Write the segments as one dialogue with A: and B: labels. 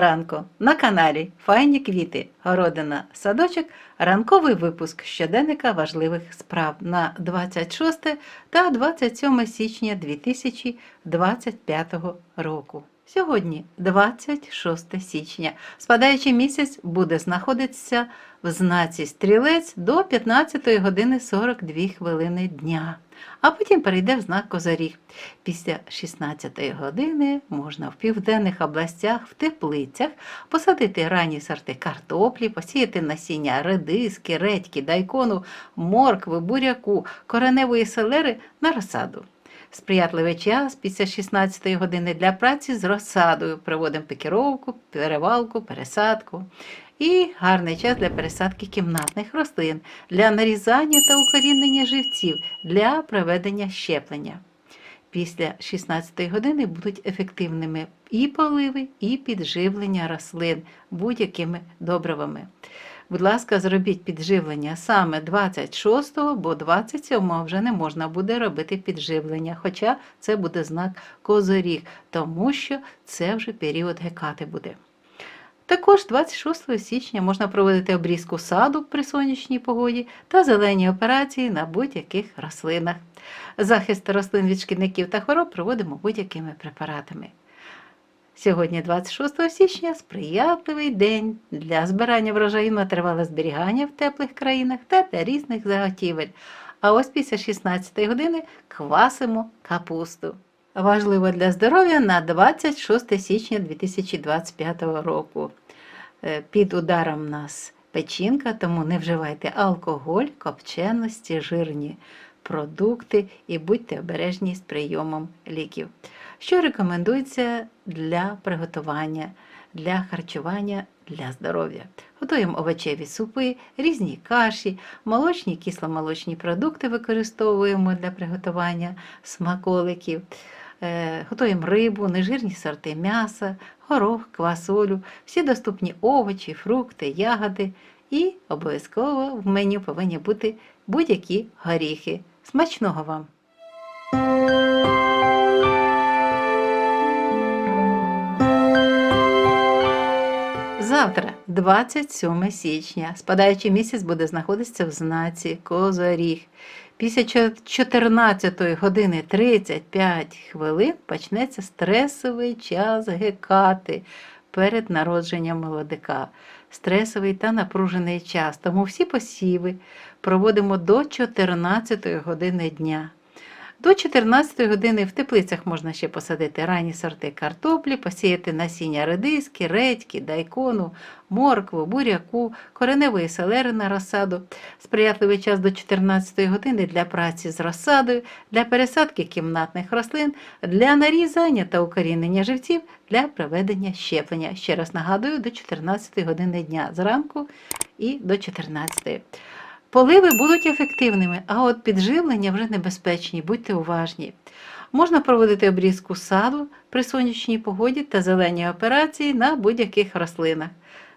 A: ранку на каналі Файні квіти, городина, садочок, ранковий випуск щоденника важливих справ на 26 та 27 січня 2025 року. Сьогодні 26 січня. Спадаючий місяць буде знаходитися в знаці стрілець до 15 години 42 хвилини дня, а потім перейде в знак Козаріг. Після 16 години можна в південних областях, в теплицях посадити ранні сорти картоплі, посіяти насіння редиски, редьки, дайкону, моркви, буряку, кореневої селери на розсаду. Сприятливий час після 16 години для праці з розсадою. Проводимо пікіровку, перевалку, пересадку. І гарний час для пересадки кімнатних рослин, для нарізання та укорінення живців, для проведення щеплення. Після 16 години будуть ефективними і поливи, і підживлення рослин будь-якими добривами. Будь ласка, зробіть підживлення саме 26-го, бо 27-го вже не можна буде робити підживлення, хоча це буде знак козоріг, тому що це вже період гекати буде. Також 26 січня можна проводити обрізку саду при сонячній погоді та зелені операції на будь-яких рослинах. Захист рослин від шкідників та хвороб проводимо будь-якими препаратами. Сьогодні, 26 січня, сприятливий день для збирання врожаю на тривале зберігання в теплих країнах та для різних заготівель. А ось після 16 години квасимо капусту. Важливо для здоров'я на 26 січня 2025 року. Е, Під ударом нас печінка, тому не вживайте алкоголь, копченості, жирні продукти і будьте обережні з прийомом ліків. Що рекомендується для приготування, для харчування для здоров'я? Готуємо овочеві супи, різні каші, молочні, кисломолочні продукти використовуємо для приготування смаколиків. Е, Готуємо рибу, нежирні сорти м'яса, горох, квасолю, всі доступні овочі, фрукти, ягоди. І обов'язково в меню повинні бути будь-які горіхи. Смачного вам! Завтра, 27 січня, спадаючий місяць буде знаходитися в знаці Козоріг. Після 14 години 35 хвилин почнеться стресовий час гекати перед народженням молодика. Стресовий та напружений час. Тому всі посіви проводимо до 14 години дня. До 14 години в теплицях можна ще посадити ранні сорти картоплі, посіяти насіння редиски, редьки, дайкону, моркву, буряку, кореневої селери на розсаду. Сприятливий час до 14 години для праці з розсадою, для пересадки кімнатних рослин, для нарізання та укорінення живців, для проведення щеплення. Ще раз нагадую, до 14 години дня зранку і до 14. Поливи будуть ефективними, а от підживлення вже небезпечні, будьте уважні. Можна проводити обрізку саду при сонячній погоді та зелені операції на будь-яких рослинах.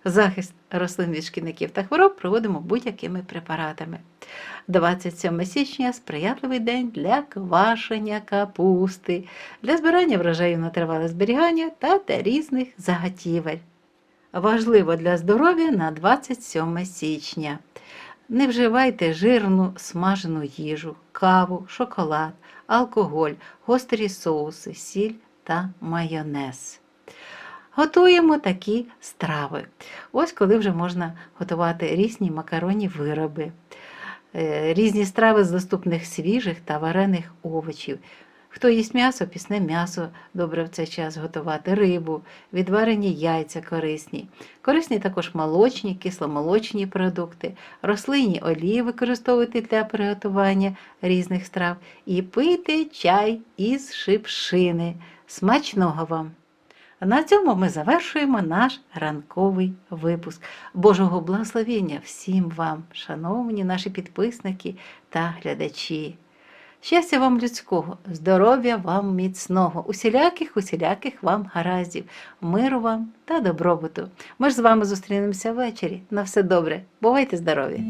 A: Захист рослин від шкідників та хвороб проводимо будь-якими препаратами. 27 січня сприятливий день для квашення капусти, для збирання врожаю на тривале зберігання та для різних заготівель. Важливо для здоров'я на 27 січня. Не вживайте жирну смажену їжу, каву, шоколад, алкоголь, гострі соуси, сіль та майонез. Готуємо такі страви. Ось коли вже можна готувати різні макаронні вироби, е, різні страви з доступних свіжих та варених овочів. Хто їсть м'ясо, пісне м'ясо добре в цей час готувати, рибу, відварені яйця корисні. Корисні також молочні, кисломолочні продукти, рослинні олії використовувати для приготування різних страв і пити чай із шипшини. Смачного вам! На цьому ми завершуємо наш ранковий випуск. Божого благословення всім вам, шановні наші підписники та глядачі. Щастя вам людського, здоров'я вам міцного, усіляких, усіляких вам гараздів, миру вам та добробуту. Ми ж з вами зустрінемося ввечері. На все добре. Бувайте здорові!